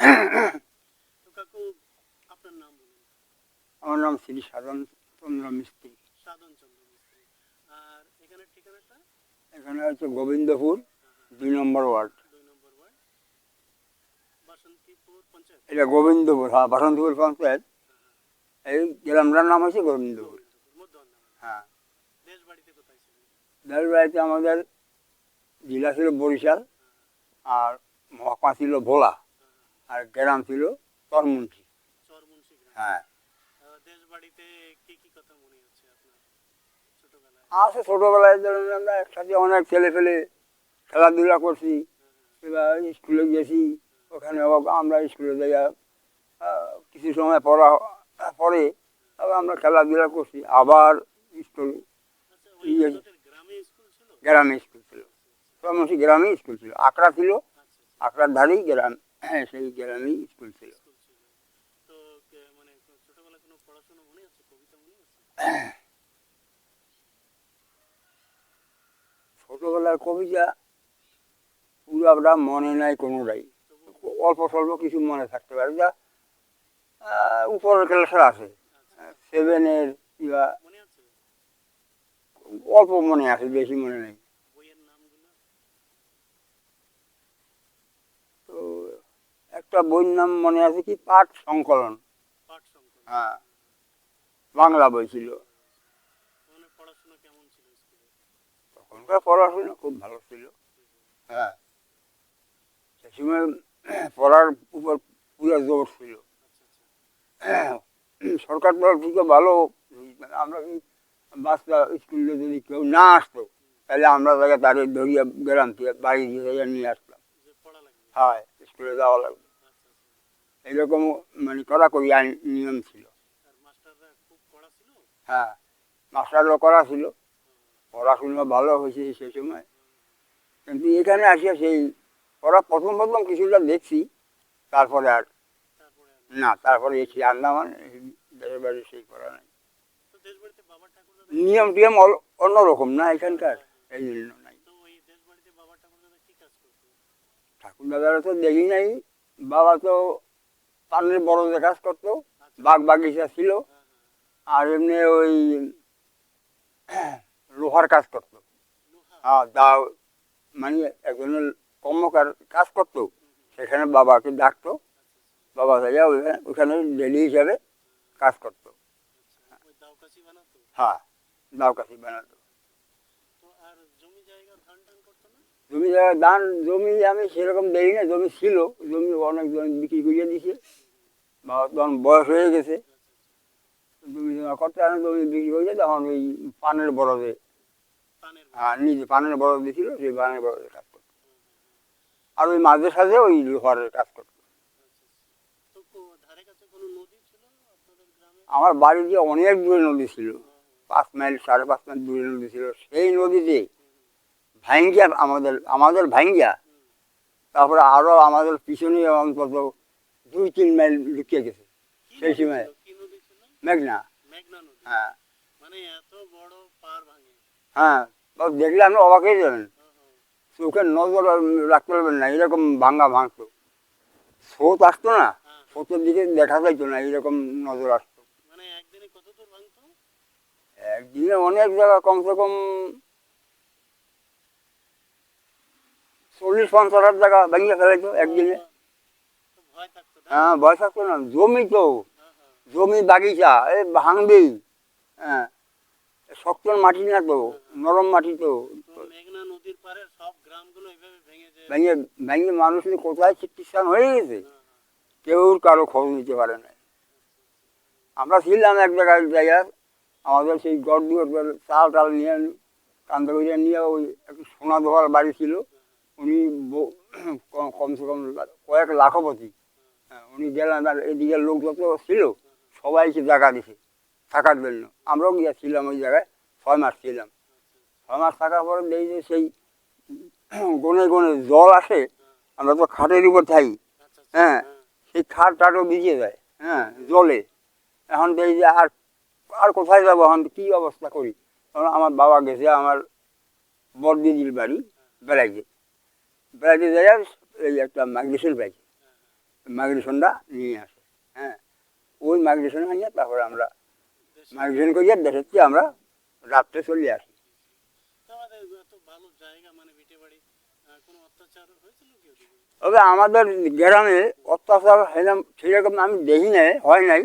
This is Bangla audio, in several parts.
আমার নাম শ্রী সাধন চন্দ্র মিস্ত্রি। এখানে গোবিন্দপুর, দুই নম্বর ওয়ার্ড। এটা গোবিন্দপুর হ্যাঁ বাসন্তপুর পঞ্চায়েত। এই গ্রামটার নাম হচ্ছে গোবিন্দপুর। হ্যাঁ। দেশ বাড়িতে কোথায় ছিলেন? দেড় বাড়িতে আমাদের জেলা ছিল বরিশাল আর মহকুমা ছিল ভোলা আর গ্রাম ছিল চরমুন্সি। হ্যাঁ। আছে ছোটোবেলায়? ধরুন আমরা একসাথে অনেক ছেলে ফেলে খেলাধুলা করছি এবার স্কুলে গেছি ওখানে আমরা স্কুলে যাইয়া কিছু সময় পড়া পরে আবার আমরা খেলাধুলা করছি আবার স্কুল আচ্ছা ইয়ে- গ্রামে স্কুল ছিল। গ্রামে স্কুল ছিল তরমুন্সি গ্রামে স্কুল ছিল। আকড়া ছিল আকড়ার ধারেই গ্রাম হ্যাঁ সেই গ্রামেই স্কুল ছিল। ছোটোবেলার কবিতা পুরাটা মনে নাই কোনোটাই। অল্প স্বল্প কিছু মনে থাকতে পারে। যা উপরের ক্লাসে আছে। সেভেনের কিংবা অল্প মনে আছে, বেশি মনে নেই বইয়ের নামগুলো তো একটা বইয়ের নাম মনে আছে কি? পাঠ সংকলন। হ্যাঁ। বাংলা বই ছিল। তখনকার পড়াশোনা খুব ভালো ছিল। হ্যাঁ। সে সময় পড়ার উপর পুরো জোর ছিল। আচ্ছা আচ্ছা। সরকার তরফ থেকে ভালো মানে আমরা বাচ্চা স্কুলে যদি কেউ না আসতো তাহলে আমরা তাকে তাদের ধরিয়ে গেলাম থেকে বাড়ি দিয়ে নিয়ে আসলাম যে পড়া লাগবে। হয় স্কুলে যাওয়া লাগবে। এরকম মানে কড়াকড়ি আইন নিয়ম ছিল। হ্যাঁ মাস্টারও করা ছিল। পড়াশুনো ভালো হয়েছে সেই সময়। কিন্তু এখানে আসিয়া সেই পড়া প্রথম প্রথম কিছুটা দেখছি তারপরে আর না তারপরে এসে আন্দামান দেশের বাড়ি সেই করা নাই। নিয়ম টিয়ম অন্যরকম না এখানকার এই জন্য নাই। ঠাকুর দাদারা তো দেখি নাই বাবা তো পানের বড় যে কাজ করতো বাগ বাগিচা ছিল হ্যাঁ হ্যাঁ আর এমনি ওই লোহার কাজ করতো। হ্যাঁ মানে একজনের কর্মকার কাজ করতো, সেখানে বাবাকে ডাকতো, বাবা ওইখানে- ওখানে ডেলি হিসাবে কাজ করতো। আচ্ছা দাওকাশি বানাতো। হ্যাঁ জমি জায়গা দান জমি আমি সেরকম দেই না জমি ছিল, জমি অনেক জমি বিক্রি করে দিছে। বাবা তখন বয়স হয়ে গেছে। জমি জমা করতে আনে জমি বিক্রি করে তখন ওই পানের বরদে হ্যাঁ নিজে পানের বরদ দিয়েছিল সেই পানের বরদে কাজ করতো। আর ওই মাঝে সাঝে ওই লোহারের কাজ করতো। আমার বাড়ি দিয়ে অনেক দূরে নদী ছিল। পাঁচ মাইল সাড়ে পাঁচ মাইল দূরে নদী ছিল। সেই নদীতে ভাঙ্গিয়া আমাদের আমাদের ভাঙ্গিয়া তারপরে আরও আমাদের পিছনে অন্তত দুই তিন মাইল লুকিয়ে গেছে। সেই সময়। মেঘনা। হ্যাঁ। মানে ভাঙে। হ্যাঁ দেখলে আপনি অবাক হয়ে যাবেন। চোখের নজর রাখতে পারবেন না এরকম ভাঙ্গা ভাঙতো। স্রোত আসতো না হ্যাঁ। স্রোতের দিকে দেখা যাইতো না এরকম নজর আসতো। মানে একদিনে অনেক জায়গা কমসে কম চল্লিশ পঞ্চাশ হাজার টাকা ভেঙে ফেলাইতো একদিনে। হ্যাঁ থাকতো না জমি তো। জমি বাগিচা এ ভাঙবেই হ্যাঁ শক্ত মাটি না তো নরম মাটি তো ভেঙে ভেঙে মানুষ কোথায় চিকিৎসা হয়ে গেছে। কেউ কারও খবর নিতে পারে না আমরা ছিলাম এক জায়গায় জায়গায় আমাদের সেই গড় দিয়ে চাল টাল নিয়ে কান্দা করে নিয়ে ওই একটু সোনা দোয়ার বাড়ি ছিল উনি কমসে কম কয়েক লাখপতি উনি গেলেন আর এদিকে লোক যত ছিল সবাইকে জায়গা দিছে, থাকার জন্য। আমরাও গিয়েছিলাম ওই জায়গায়, ছয় মাস ছিলাম। ছয় মাস থাকার পরে দেখি যে সেই গনে গনে জল আসে, আমরা তো খাটের উপর থাকি হ্যাঁ হ্যাঁ সেই খাট টাটও ভিজে যায় হ্যাঁ জলে। এখন দেখি যে আর আর কোথায় যাব, এখন কী অবস্থা করি? তখন আমার বাবা গেছে, আমার বড়দিদির বাড়ি বেড়াইছে বেড়াতে যায় এই একটা মাইগ্রেশন পাইছি। মাইগ্রেশনটা নিয়ে আসে হ্যাঁ। ওই মাইগ্রেশন নিয়ে তারপরে আমরা মাইগ্রেশন করিয়ে দেশের চেয়ে আমরা রাত্রে চলে আসি। মানে তবে আমাদের গ্রামে অত্যাচার হইলাম সেরকম আমি দেখি নাই হয় নাই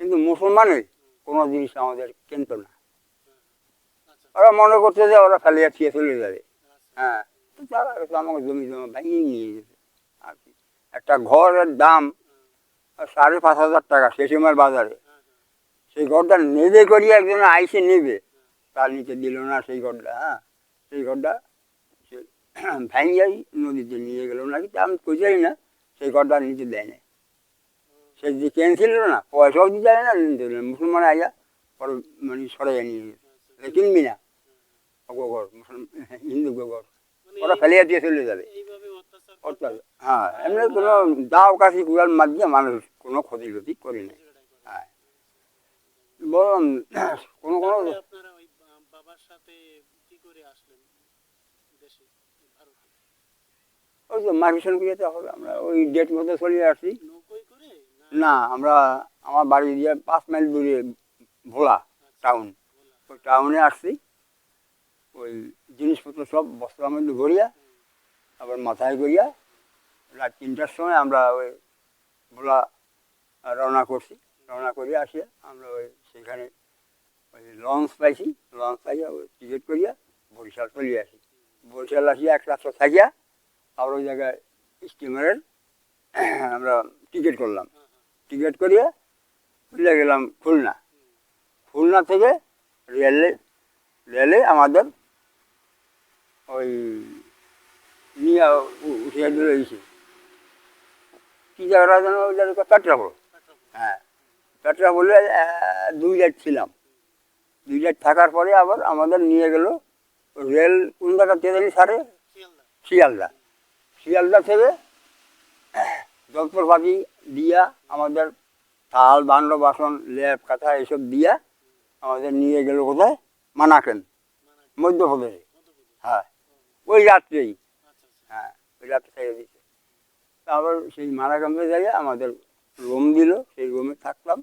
কিন্তু মুসলমানের কোনো জিনিস আমাদের কিনত না। আচ্ছা। ওরা মনে করছে যে ওরা ফেলিয়া খেয়ে চলে যাবে। হ্যাঁ তারা আমাকে জমি জমা ভেঙে নিয়ে আর কি একটা ঘরের দাম সাড়ে পাঁচ হাজার টাকা শেষেমার বাজারে। হ্যাঁ হ্যাঁ সেই ঘরটা নেবে করি একজন আইসে নেবে। তার নিচে দিল না সেই ঘরটা হ্যাঁ? সেই ঘরটা সে ভেঙ্গাই নদীতে নিয়ে গেল। নাকি তা আমি কইচাই না সেই ঘরটা নিচে দেয় না সে যে ক্যান্সেল হলো না পয়সাও দিতে যায় না নিতে মুসলমান আইয়া পরে মানে সরাই নিয়ে গেছে কিনবি না? ওগো ঘর মুসলমান হিন্দু গো ঘর। মানে ওরা ফেলিয়া দিয়ে চলে যাবে। অর্থাৎ হ্যাঁ এমনি কোনো দাও কাশি কুড়াল মাধ্যমে মানুষ কোনো ক্ষতি ক্ষতি করি নাই হ্যাঁ। বলুন কোনো কোনো ওই বা- বাবার সাথে কি করে আসলেন দেশে ওই তো মার্কেশন করিতে হবে আমরা ওই ডেট মতো চলে আসছি না? আমরা আমার বাড়ি দিয়ে পাঁচ মাইল দূরে ভোলা টাউন। ওই টাউনে আসছি। ওই জিনিসপত্র সব বস্ত্র আমাদের ভরিয়া আবার মাথায় করিয়া রাত তিনটার সময় আমরা ওই ভোলা রওনা করছি। রওনা করিয়া আসিয়া আমরা ওই সেখানে ওই লঞ্চ পাইছি। লঞ্চ পাইয়া ওই টিকিট করিয়া বরিশাল চলে আসি। বরিশাল আসিয়া এক রাত্র থাকিয়া আবার ওই জায়গায় স্টিমারের আমরা টিকিট করলাম। টিকিট করিয়া চলে গেলাম খুলনা। খুলনা থেকে রেলে রেলে আমাদের ওই নিয়ে উঠিয়ে দিল এসে কী জায়গাটা যেন ওই জায়গাটা পেট্রাপোল হ্যাঁ পেট্রাপোলে দুই রাত ছিলাম। দুই রাত থাকার পরে আবার আমাদের নিয়ে গেল রেল কোন জায়গা তেরালি সারে শিয়ালদা। শিয়ালদা থেকে যন্ত্রপাতি দিয়া আমাদের থাল বান্ড বাসন, লেপ কাঁথা এসব দিয়া আমাদের নিয়ে গেল কোথায়? মানাকেন মানে মধ্যপ্রদেশে। হ্যাঁ ওই রাত্রেই। হ্যাঁ ছেড়ে দিচ্ছে তারপর সেই মানাকাম্পে যাইয়া আমাদের রুম দিল, সেই রুমে থাকলাম।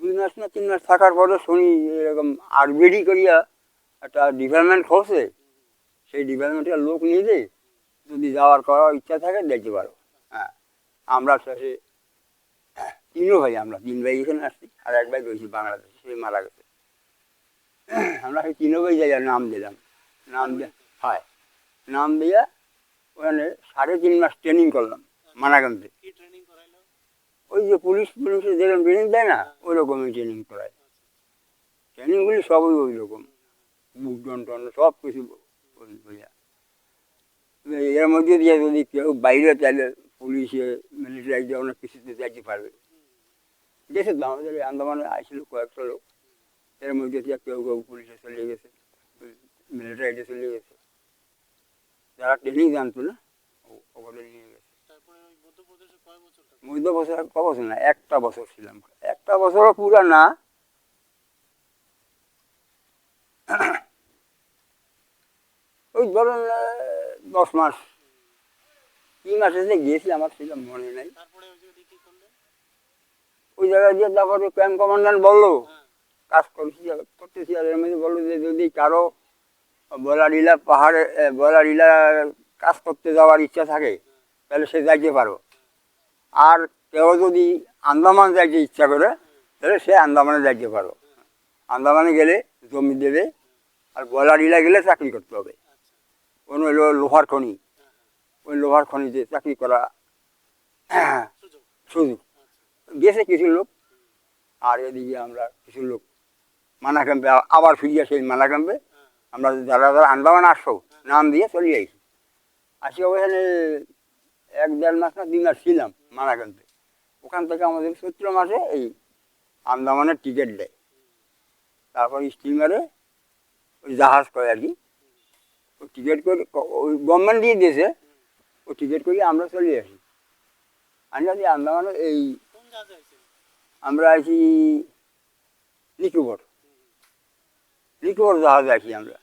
দুই মাস না তিন মাস থাকার পরে শুনি এরকম আরবিডি করিয়া একটা ডিপার্টমেন্ট খুলছে সেই ডিপার্টমেন্টের লোক নিয়ে দেয় যদি যাওয়ার করার ইচ্ছা থাকে দেখতে পারো। হ্যাঁ আমরা শেষে তিনও ভাই আমরা, তিন ভাই এখানে আসছি আর এক ভাই রয়েছি বাংলাদেশে, সে মারা গেছে। আমরা সেই তিনও ভাই যাই নাম দিলাম। নাম দিয়ে হয়। নাম দিয়া ওখানে সাড়ে তিন মাস ট্রেনিং করলাম মানাগঞ্জে ওই যে পুলিশ পুলিশে যেরকম ট্রেনিং দেয় না ওই রকমই ট্রেনিং করায় ট্রেনিংগুলি সবই ওই রকম বুক টন সব কিছু এর মধ্যে দিয়ে যদি কেউ বাইরে চাইলে পুলিশে মিলিটারি অনেক কিছুতে যাইতে পারবে। গেছে তো আমাদের আন্দামানে আসছিল কয়েকটা লোক। এর মধ্যে দিয়ে কেউ কেউ পুলিশে চলে গেছে মিলিটারিতে চলে গেছে। যারা ট্রেনিং জানতো না ওগুলো নিয়ে গেছে। ওই বছর মধ্য বছর ক বছর না একটা বছর ছিলাম। একটা বছরও পুরা না। ওই ধরুন দশ মাস কি মাসে যে গিয়েছি আমার সেটা মনে নেই। ওই জায়গায় দিয়ে তারপরে ক্যাম্প কমান্ডান্ট বলল হ্যাঁ। কাজ করছি করতেছি আর এর মধ্যে বলল যে যদি কারও বলারিলা পাহাড়ে বলারিলা কাজ করতে যাওয়ার ইচ্ছা থাকে, তাহলে সে যাইতে পারো। আর কেউ যদি আন্দামান যাইতে ইচ্ছা করে, তাহলে সে আন্দামানে যাইতে পারো। আন্দামানে গেলে জমি দেবে, আর বলারিলা গেলে চাকরি করতে হবে। অন্য হলো লোহার খনি, ওই লোহার খনিতে চাকরি করা সুযোগ। গেছে কিছু লোক, আর এদিকে আমরা কিছু লোক মানা ক্যাম্পে আবার ফিরিয়ে সেই মানা ক্যাম্পে আমরা যারা যারা আন্দামান আসছো নাম দিয়ে চলে যাইছি আসি ওখানে এক দেড় মাস না দুই মাস ছিলাম ক্যাম্পে ওখান থেকে আমাদের চৈত্র মাসে এই আন্দামানের টিকিট দেয়। তারপর স্টিমারে ওই জাহাজ করে আর কি ওই টিকিট করে ওই গভর্নমেন্ট দিয়ে দিয়েছে ওই টিকিট করে আমরা চলে আসি। আমরা যে আন্দামানে এই, আমরা আছি নিকোবর। জাহাজে আছি আমরা।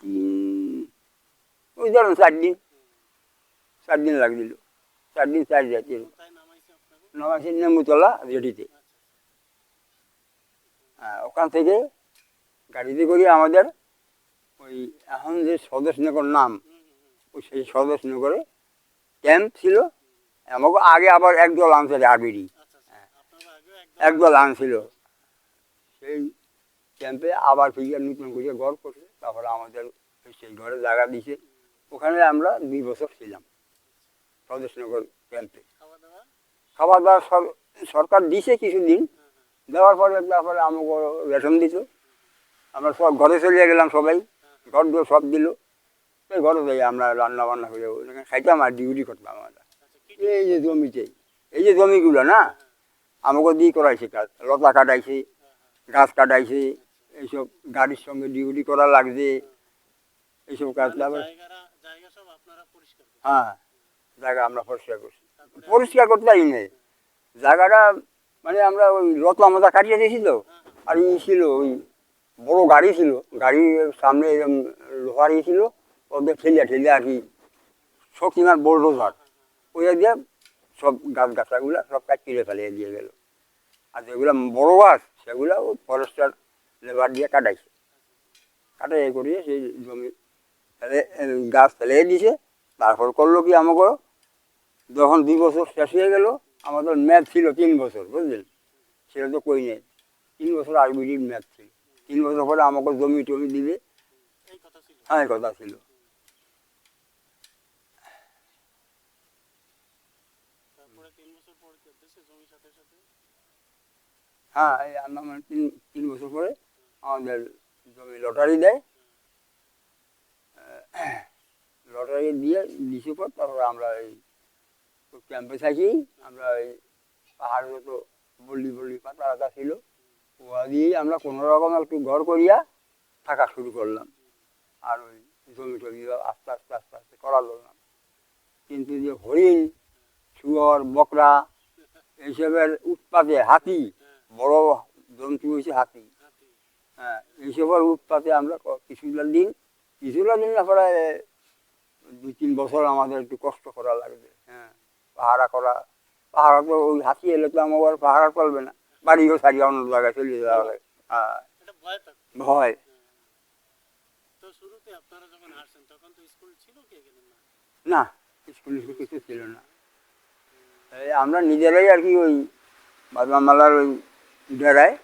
তিন ওই ধরুন চার দিন। চার দিন লাগছিল। চার দিন চার কোথায় নামাইছে নেমুতলা রেডিতে। হ্যাঁ, ওখান থেকে গাড়িতে করে আমাদের ওই এখন যে সদস্যনগর নাম ওই সেই সদস্যনগরে ক্যাম্প ছিল। আমাকে আগে আবার একদল আনছে আরবিডি। আচ্ছা। আচ্ছা একদল আনছিল। সেই ক্যাম্পে আবার ফিরে নতুন করে ঘর করছে তারপরে আমাদের সেই ঘরে জায়গা দিছে ওখানে আমরা দুই বছর ছিলাম সদস্যনগর ক্যাম্পে খাবার দাবার সরকার দিছে কিছুদিন দেওয়ার পরে তারপরে আমাকে রেশন দিত আমরা সব ঘরে চলে গেলাম সবাই ঘর সব দিল। সেই ঘরে যাই আমরা রান্না বান্না করে খাইতাম আর ডিউটি করতাম আমরা। আচ্ছা এই যে জমিতে এই যে জমিগুলো না আমাকে দিয়ে করাইছে কাজ। লতা কাটাইছে গাছ কাটাইছে এইসব গাড়ির সঙ্গে ডিউটি করা লাগছে এইসব কাজ হ্যাঁ জায়গা আমরা পরিষ্কার করছি। পরিষ্কার করতে পারি না জায়গাটা মানে আমরা ওই রতলা মজা কাটিয়ে দিয়েছি তো হ্যাঁ আর ই ছিল ওই বড় গাড়ি ছিল গাড়ি সামনে এরকম লোহার ই ছিল ওদের ঠেলিয়া ঠেলিয়া আর কি শক্তিমান বোলডোজার। ওই দিয়ে সব গাছ গাছাগুলো সব কাজ কিনে ফেলে দিয়ে গেল। আর যেগুলো বড় গাছ সেগুলো ফরেস্টার লেবার দিয়ে কাটাইছে। কাটাই করিয়ে সেই জমি ফেলে গাছ ফেলে দিছে। তারপর করল কি আমাকে? যখন দুই বছর শেষ হয়ে গেল আমাদের ম্যাচ ছিল তিন বছর বুঝলেন? সেটা তো কই নেই। তিন বছর আইবিডির ম্যাচ ছিল। তিন বছর পরে আমাকে জমি টমি দিবে। এই কথা ছিল। হ্যাঁ এই কথা ছিল তারপরে তিন বছর পর করতেছে জমির সাথে সাথে হ্যাঁ এই আন্দামান তিন তিন বছর পরে আমাদের জমি লটারি দেয়। লটারি দিয়ে দিছে পর তারপরে আমরা এই ক্যাম্পে থাকি। আমরা এই পাহাড়ে তো বল্লি বল্লি পাতা রাখা ছিল। ওয়া দিয়েই আমরা কোনো রকম একটু ঘর করিয়া থাকা শুরু করলাম। আর ওই জমি টমি আস্তে আস্তে আস্তে আস্তে করা ধরলাম কিন্তু যে হরিণ শুয়োর বকরা এইসবের উৎপাতে হাতি বড় জন্তু হয়েছে হাতি। হ্যাঁ এইসবের উৎপাতে আমরা কিছুটা দিন কিছুটা দিন না প্রায় দুই তিন বছর আমাদের একটু কষ্ট করা লাগবে। হ্যাঁ পাহারা করা পাহারা তো ওই হাতি এলে তো আমার পাহারা চলবে না। বাড়িও সারিয়ে অন্য জায়গায় চলে যাওয়া লাগে। হ্যাঁ ভয় না স্কুল কিছু ছিল না। আমরা নিজেরাই আর কি ওই বাদমালার ওই ডেরায়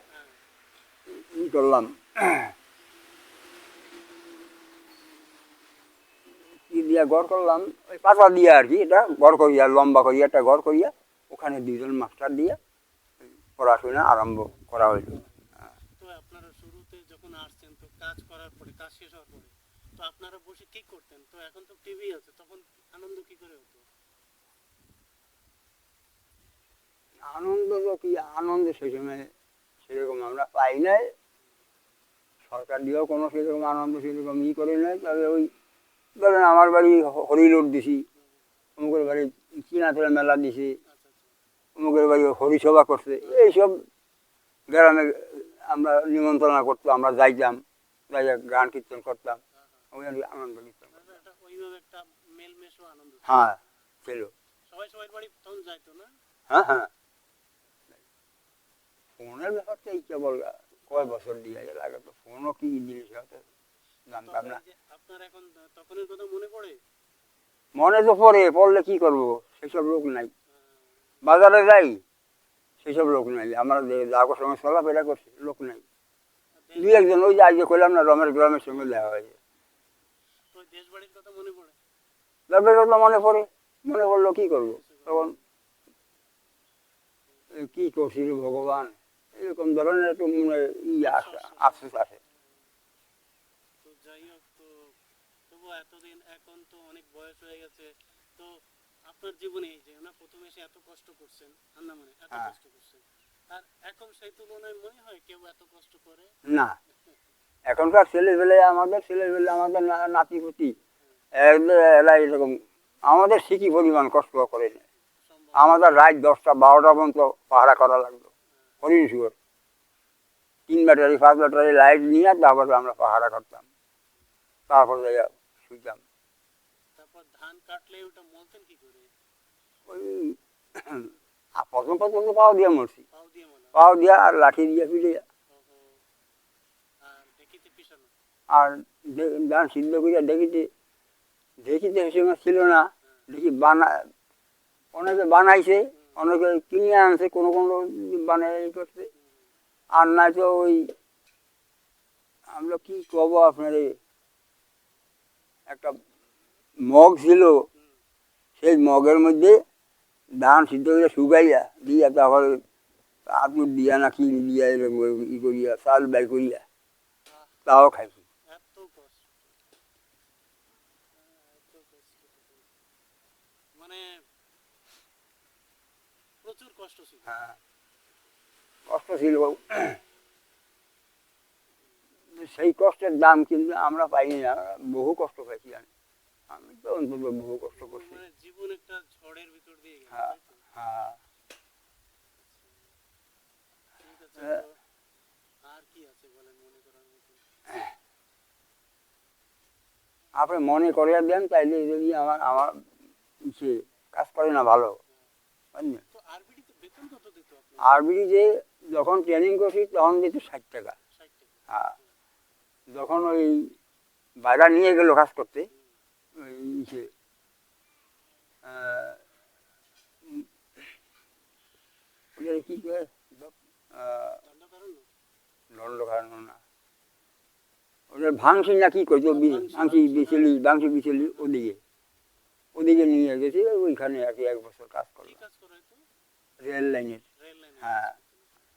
করলাম। কি দিয়া ঘর করলাম? ওই পাতা দিয়া আর কি, এটা ঘর করিয়া, লম্বা করিয়া, একটা ঘর করিয়া, ওখানে দুইজন মাস্টার দিয়া পড়াশোনা আরম্ভ করা হইল। আপনারা শুরুতে যখন আসছেন, তো কাজ করার পরে, কাজ শেষ পরে, তো আপনারা বসে কি করতেন? তো এখন তো টিভি আছে, তখন আনন্দ কি করে হতো? আনন্দ কি আনন্দ সেই সময় সেরকম আমরা পাই নাই। সরকার দিয়েও কোনো সেরকম আনন্দ সেরকম ই করে নাই। তবে ওই ধরেন আমার বাড়ি হ- হরিলোট দিছি অমুকের বাড়ি চিনাতলা মেলা দিছি অমুকের বাড়ি হরিসভা করছে। এইসব গ্রামে আমরা নিমন্ত্রণ করতো আমরা যাইতাম যাই গান কীর্তন করতাম আনন্দ কীর্তন করতাম। হ্যাঁ ছিল। হ্যাঁ হ্যাঁ। ফোনের ব্যাপারটা এই কেবল কয় বছর দিয়ে গেল? আগে তো ফোনও কি জিনিস হয়তো তো জানতাম না। আপনার এখন তখনের কথা মনে পড়ে? মনে তো পড়ে পড়লে কি করব? সেসব লোক নাই। বাজারে যাই সেসব লোক নাই। আমরা যে যাগোর সঙ্গে চলাফেরা করছি লোক নাই। দুই একজন ওই যে আজকে করলাম না রমের গ্রামের সঙ্গে দেখা হয়েছে। তো দেশ বাড়ির কথা মনে পড়ে? মনে পড়ে। মনে পড়ল কি করব? তখন কি করছিল ভগবান? এরকম ধরনের একটু মনে ই আসে আফসোস আসে তো যাই হোক তো তবু এতদিন এখন তো অনেক বয়স হয়ে গেছে। তো আপনার জীবনে যে না প্রথমে এসে এত কষ্ট করছেন আন্দামানে এত হ্যাঁ। কষ্ট করছেন। আর এখন সেই তুলনায় মনে হয় কেউ এত কষ্ট করে? না। এখনকার ছেলেবেলে আমাদের ছেলেবেলে আমাদের নাতিপুতি এরা এরকম। আমাদের সিকি পরিমাণ কষ্ট করে। আমাদের রাত দশটা বারোটা পর্যন্ত পাহারা করা লাগল হরিণ শুয়োর তিন ব্যাটারি পাঁচ ব্যাটারি লাইট নিয়ে তারপরে আমরা পাহারা করতাম তারপর শুইতাম। ওই প্রথম প্রথম তো পাও দিয়ে মরছি। পাও দিয়ে আর লাঠি দিয়ে ফিরে। আর ধান সিদ্ধ করিয়া দেখিতে দেখিতে সে ছিল না। দেখি বানা অনেকে বানাইছে। অনেকে কিনে আনছে, কোনো কোনো বানাই করছে। আর নাই তো ওই, আমরা কি কব আপনার একটা মগ ছিল, সেই মগের মধ্যে ধান সিদ্ধ করে শুকাইয়া দিয়া তারপর আতুর দিয়া না কি দিয়া এরকম ই করিয়া, চাল বাই করিয়া, তাও খাইছি এত কষ্ট হ্যাঁ, এত কষ্ট মানে প্রচুর কষ্ট ছিল। হ্যাঁ কষ্ট ছিল বাবু। সেই কষ্টের দাম কিন্তু আমরা পাইনি না বহু কষ্ট পাইছি আমি আমি তো অন্তত বহু কষ্ট করছি। মানে জীবন একটা ঝড়ের ভিতর দিয়ে হ্যাঁ হ্যাঁ। হ্যাঁ। আর কি আছে বলেন মনে করার মতো? আপনি মনে করিয়া দেন তাইলে যদি আমার আমার সে কাজ করে না ভালো বুঝলেন? যে যখন ট্রেনিং করছি তখন দিত ষাট টাকা। হ্যাঁ। যখন ওই বাইরা নিয়ে গেল কাজ করতে ওই ইসে কি কয় আহ, কারণ না। ওদের ভাংসি না কি করছ? ভাংসি বিচলি ভাংসি বিচলি ওদিকে। ওদিকে নিয়ে গেছে ওইখানে আর কি এক বছর কাজ কি করলাম কাজ করা হতো রেল লাইনের হ্যাঁ।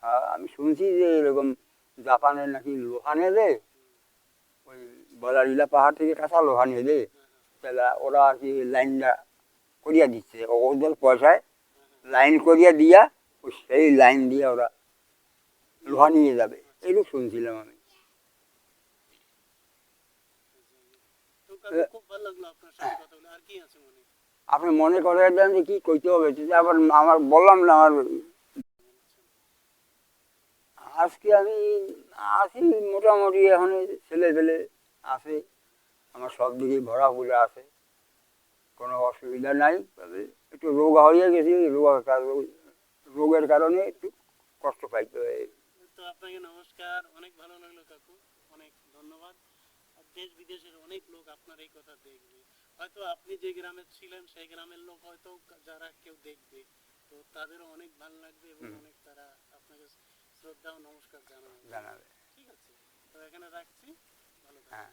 হ্যাঁ, আমি শুনছি যে এরকম জাপানের নাকি লোহা দেয় ওই বলারিলা পাহাড় থেকে কাঁচা লোহা দেয় তাহলে ওরা আর কি লাইনটা করিয়া দিচ্ছে। ওদের পয়সায় লাইন করিয়া দিয়া ওই সেই লাইন দিয়ে ওরা লোহা নিয়ে যাবে। এইটুকু শুনছিলাম আমি। খুব ভালো লাগল আপনার সাথে কথা বলে। আর কি আছে মনে আপনি মনে করে দেন যে কি করতে হবে আবার আমার বললাম না আমার। আজকে আমি আছি মোটামুটি, এখন ছেলে ফেলে আছে, আমার সব দিকে ভরা পুরা আছে। কোনো অসুবিধা নাই, তবে একটু রোগ হয়ে গেছি, রোগ রোগের কারণে একটু কষ্ট পাইতে হয়। আপনাকে নমস্কার, অনেক ভালো লাগল কাকু, অনেক ধন্যবাদ। দেশ বিদেশের অনেক লোক আপনার এই কথা দেখবে। হয়তো আপনি যে গ্রামে ছিলেন সেই গ্রামের লোক হয়তো যারা কেউ দেখবে তো তাদেরও অনেক ভালো লাগবে এবং অনেক তারা আপনাকে শ্রদ্ধা ও নমস্কার জানাবে। জানাবে। ঠিক আছে? তো এখানে রাখছি। ভালো থাকবেন। হ্যাঁ।